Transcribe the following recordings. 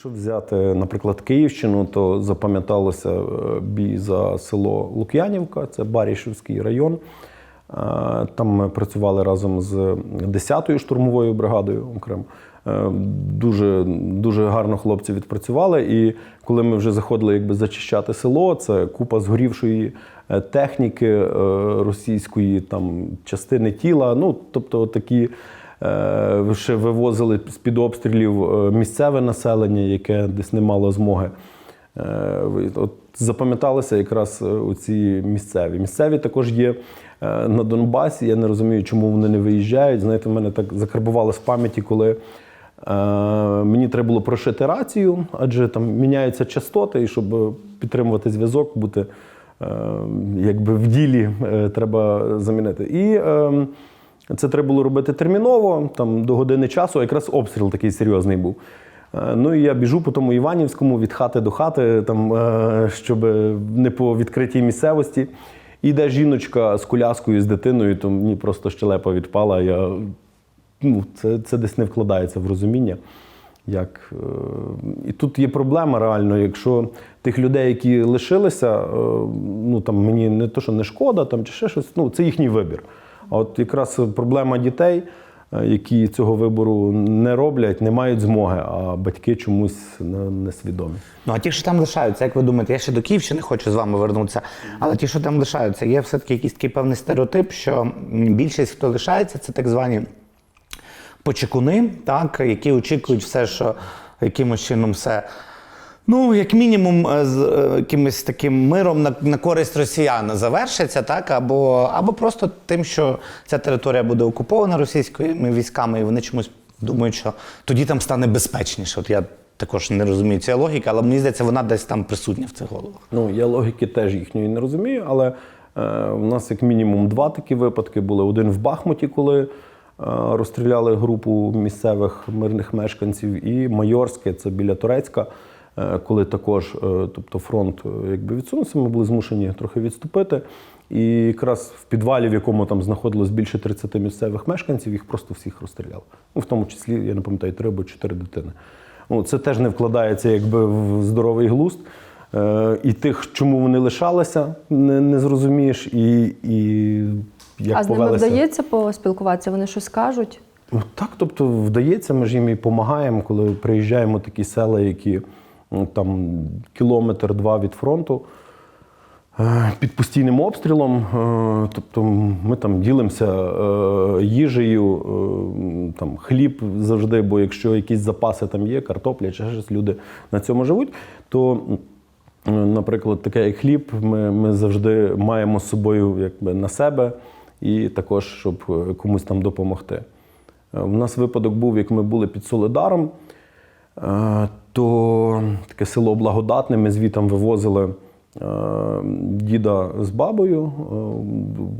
Якщо взяти, наприклад, Київщину, то запам'яталося е, бій за село Лук'янівка, це Барішівський район. Е, Там ми працювали разом з 10-ю штурмовою бригадою окремо. Е, Дуже, дуже гарно хлопці відпрацювали. І коли ми вже заходили якби, зачищати село, це купа згорівшої техніки російської, там, частини тіла. Ну, тобто такі ще вивозили з-під обстрілів е, місцеве населення, яке десь не мало змоги. Е, От запам'яталися якраз е, ці місцеві. Місцеві також є е, на Донбасі. Я не розумію, чому вони не виїжджають. Знаєте, в мене так закарбувалось в пам'яті, коли е, мені треба було прошити рацію, адже там міняються частоти, і щоб е, підтримувати зв'язок, бути е, якби в ділі е, треба замінити. І е, це треба було робити терміново, там до години часу, якраз обстріл такий серйозний був. Е, Ну і я біжу по тому Іванівському від хати до хати, там, е, щоб не по відкритій місцевості. І йде жіночка з коляскою, з дитиною, то мені просто щелепа відпала. Я, ну, це, це десь не вкладається в розуміння. Як, е, і тут є проблема реально, якщо тих людей, які лишилися, ну там мені не то, що не шкода, там чи ще щось, ну це їхній вибір. А от якраз проблема дітей, е, які цього вибору не роблять, не мають змоги, а батьки чомусь не- несвідомі. Ну а ті, що там лишаються, як ви думаєте, я ще до Київщини хочу з вами вернутися. Але ті, що там лишаються, є все-таки якийсь такий певний стереотип, що більшість, хто лишається, це так звані почекуни, так, які очікують все, що якимось чином все. Ну, як мінімум, е, з е, якимось таким миром на, на користь росіян завершиться, так, або, або просто тим, що ця територія буде окупована російськими військами, і вони чомусь думають, що тоді там стане безпечніше. От я також не розумію цієї логіки, але мені здається, вона десь там присутня в цих головах. Ну, я логіки теж їхньої не розумію, але е, в нас як мінімум два такі випадки були. Один в Бахмуті, коли е, розстріляли групу місцевих мирних мешканців, і Майорське, це біля Турецька, коли також е, тобто фронт е, якби відсунувся, ми були змушені трохи відступити. І якраз в підвалі, в якому там знаходилось більше 30 місцевих мешканців, їх просто всіх розстріляли. Ну, в тому числі, я не пам'ятаю, три або чотири дитини. Ну, це теж не вкладається якби в здоровий глузд. Е, і тих, чому вони лишалися, не, не зрозумієш, і, і як а з ними повелися. вдається поспілкуватися? Вони щось кажуть? Ну, так, тобто вдається, ми ж їм і допомагаємо, коли приїжджаємо в такі села, які там кілометр-два від фронту. е, Під постійним обстрілом, е, тобто ми там ділимося е, їжею, там хліб завжди, бо якщо якісь запаси там є, картопля чи щось, люди на цьому живуть, то, наприклад, таке хліб, ми, ми завжди маємо з собою якби, на себе і також, щоб комусь там допомогти. У нас випадок був, як ми були під Солидаром, то таке село Благодатне, ми звітом вивозили е, діда з бабою,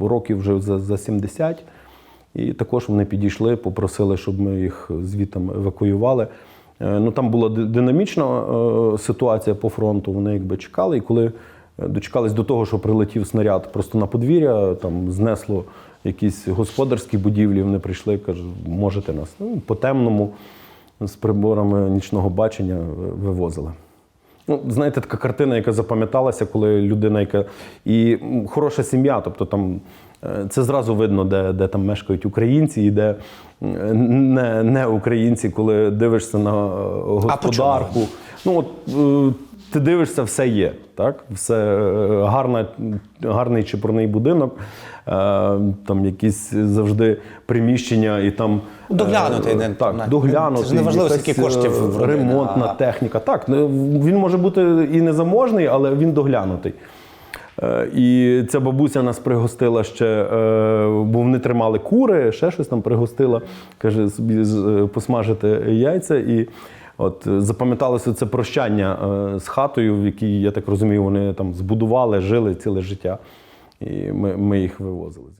е, років вже за, за 70. І також вони підійшли, попросили, щоб ми їх звітом евакуювали. Е, Ну, там була динамічна е, ситуація по фронту. Вони якби чекали, і коли е, дочекались до того, що прилетів снаряд просто на подвір'я, там знесло якісь господарські будівлі, вони прийшли, кажуть, можете нас. Ну, по темному з приборами нічного бачення е, вивозили. Ну, знаєте, така картина, яка запам'яталася, коли людина, яка і хороша сім'я, тобто там е, це зразу видно, де, де там мешкають українці і де не, не українці, коли дивишся на господарку. господарку. Ну от е, ти дивишся, все є. Так? Все е, гарна, гарний чепурний будинок, е, там якісь завжди приміщення і там. е, Доглянутий, не- так, не- доглянутий. це ж неважливо, якась, скільки коштів е, ремонтна а- техніка. Так, ну, він може бути і незаможний, але він доглянутий. І ця бабуся нас пригостила ще, бо вони тримали кури, ще щось там пригостила. Каже, собі посмажити яйця. І От е, запам'яталося це прощання е, з хатою, в якій, я так розумію, вони там збудували, жили ціле життя, і ми, ми їх вивозили.